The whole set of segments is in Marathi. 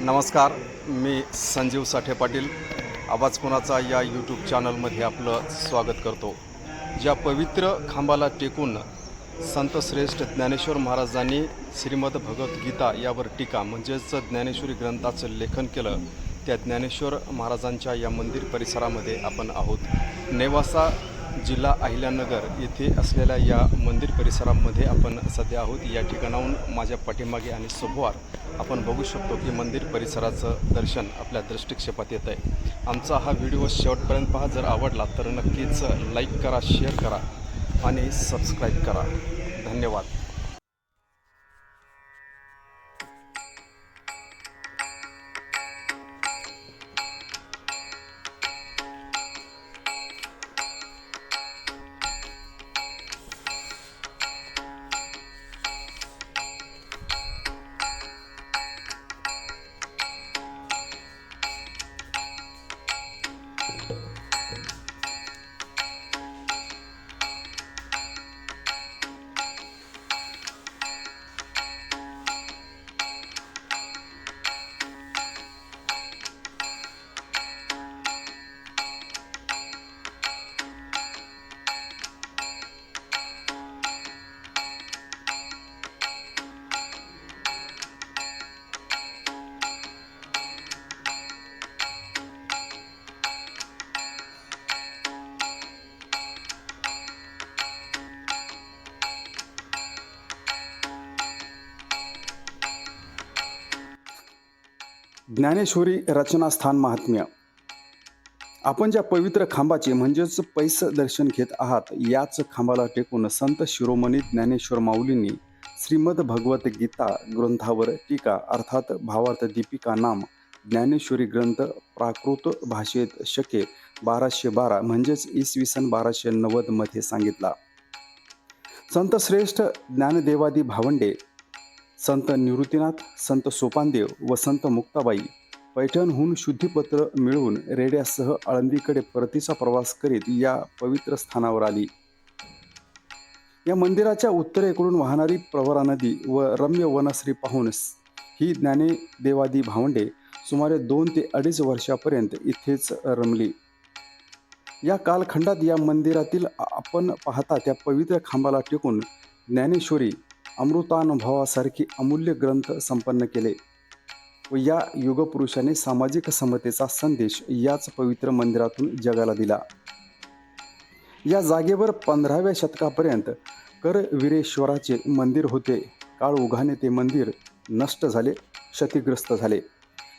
नमस्कार मी संजीव साठे पाटील. आवाज कोणाचा या यूट्यूब चॅनलमध्ये आपलं स्वागत करतो. ज्या पवित्र खांबाला टेकून संतश्रेष्ठ ज्ञानेश्वर महाराजांनी श्रीमद भगवद्गीता यावर टीका म्हणजेच ज्ञानेश्वरी ग्रंथाचं लेखन केलं त्या ज्ञानेश्वर महाराजांच्या या मंदिर परिसरामध्ये आपण आहोत. नेवासा जिल्हा अहिल्यानगर येथे असलेल्या या मंदिर परिसरामध्ये आपण सध्या आहोत. या ठिकाणाहून माझ्या पाठीमागे आणि सभोवार आपण बघू शकतो की मंदिर परिसराचं दर्शन आपल्या दृष्टिक्षेपात येत आहे आमचा हा व्हिडिओ शेवटपर्यंत पहा. जर आवडला तर नक्कीच लाईक करा शेअर करा आणि सबस्क्राईब करा. धन्यवाद. ज्ञानेश्वरी रचनास्थान महात्म्य. आपण ज्या पवित्र खांबाचे म्हणजेच पैस दर्शन घेत आहात याच खांबाला टेकून संत शिरोमणी ज्ञानेश्वर माऊलींनी श्रीमद भगवत गीता ग्रंथावर टीका अर्थात भावार्थ दीपिका नाम ज्ञानेश्वरी ग्रंथ प्राकृत भाषेत शके बाराशे बारा म्हणजेच इसवी सन बाराशे नव्वदमध्ये सांगितला. संत श्रेष्ठ ज्ञानदेवादी भावंडे संत निवृत्तीनाथ संत सोपानदेव व संत मुक्ताबाई पैठणहून शुद्धीपत्र मिळवून रेड्यासह आळंदीकडे परतीचा प्रवास करीत या पवित्र स्थानावर आली. या मंदिराच्या उत्तरेकडून वाहणारी प्रवरा नदी व रम्य वनश्री पाहून ही ज्ञाने देवादी भावंडे सुमारे दोन ते अडीच वर्षापर्यंत इथेच रमली. या कालखंडात या मंदिरातील आपण पाहता त्या पवित्र खांबाला टेकून ज्ञानेश्वरी अमृतानुभवासारखी अमूल्य ग्रंथ संपन्न केले. व या युगपुरुषाने सामाजिक समतेचा संदेश याच पवित्र मंदिरातून जगाला दिला. या जागेवर पंधराव्या शतकापर्यंत करवीरेश्वराचे मंदिर होते. काळ उघाने ते मंदिर नष्ट झाले क्षतिग्रस्त झाले.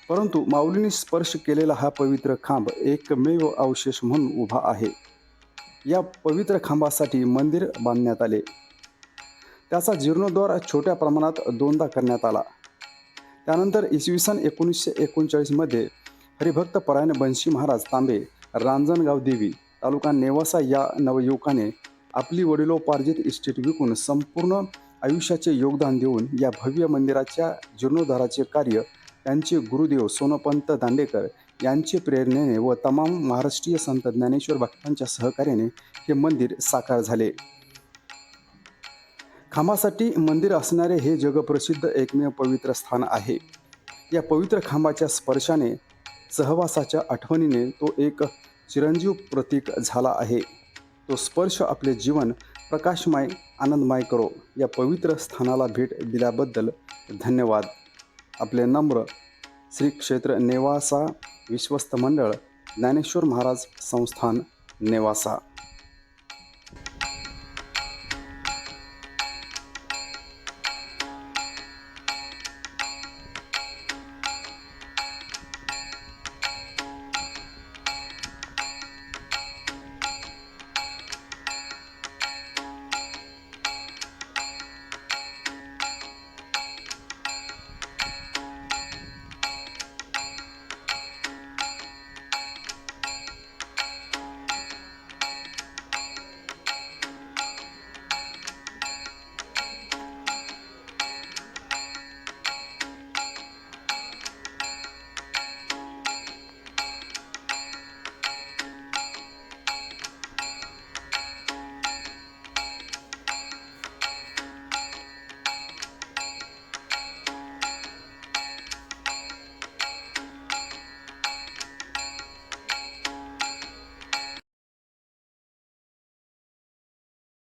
परंतु माऊलीने स्पर्श केलेला हा पवित्र खांब एकमेव अवशेष म्हणून उभा आहे. या पवित्र खांबासाठी मंदिर बांधण्यात आले. त्याचा जीर्णोद्धार छोट्या प्रमाणात दोनदा करण्यात आला. त्यानंतर इसवी सन एकोणीसशे एकोणचाळीसमध्ये हरिभक्त परायण बंशी महाराज तांबे रांजणगाव देवी तालुका नेवासा या नवयुवकाने आपली वडिलोपार्जित इस्टेट विकून संपूर्ण आयुष्याचे योगदान देऊन या भव्य मंदिराच्या जीर्णोद्धाराचे कार्य त्यांचे गुरुदेव सोनपंत दांडेकर यांचे प्रेरणेने व तमाम महाराष्ट्रीय संत ज्ञानेश्वर भक्तांच्या सहकार्याने हे मंदिर साकार झाले. खांबासाठी मंदिर असणारे हे जगप्रसिद्ध एकमेव पवित्र स्थान आहे. या पवित्र खांबाच्या स्पर्शाने सहवासाच्या आठवणीने तो एक चिरंजीव प्रतीक झाला आहे. तो स्पर्श आपले जीवन प्रकाशमय आनंदमय करो. या पवित्र स्थानाला भेट दिल्याबद्दल धन्यवाद. आपले नम्र श्री क्षेत्र नेवासा विश्वस्त मंडळ ज्ञानेश्वर महाराज संस्थान नेवासा.